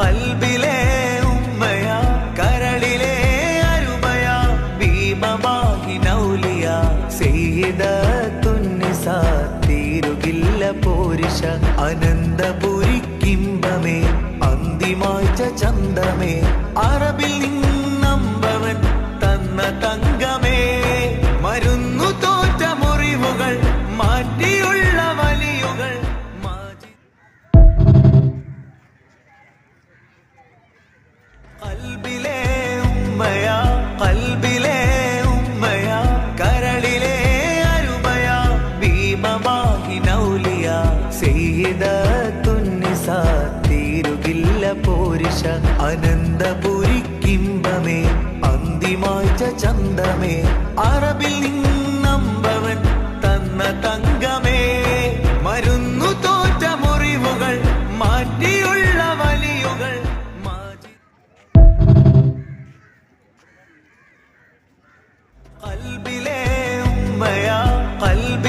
കൽബിലെ ഉമ്മയ കരളിലെ അരുമയ ഭീമമാഹി നൗലിയ. സെയ്ത തുന്നിസ തീരുകില്ല പോരുഷ അനന്തപുരിക്കിമ്പമേ അന്തിമാഴ്ച ചന്ദ്രമേ ഭീമമാഹി നൗലിയ സെയ്ത തുന്നിസ തീരുകില്ല പോരിഷ. അനന്തപുരിക്കിമ്പമേ അന്തിമാഴ്ച ചന്തമേ അറബിൽ നിന്നമ്പവൻ തന്ന തങ്കമേ. മരുന്നു തോറ്റ മുറിവുകൾ മാറ്റിയുള്ള വലിയുകൾ. കൽബിലെ ഉമ്മയാ കൽബിലെ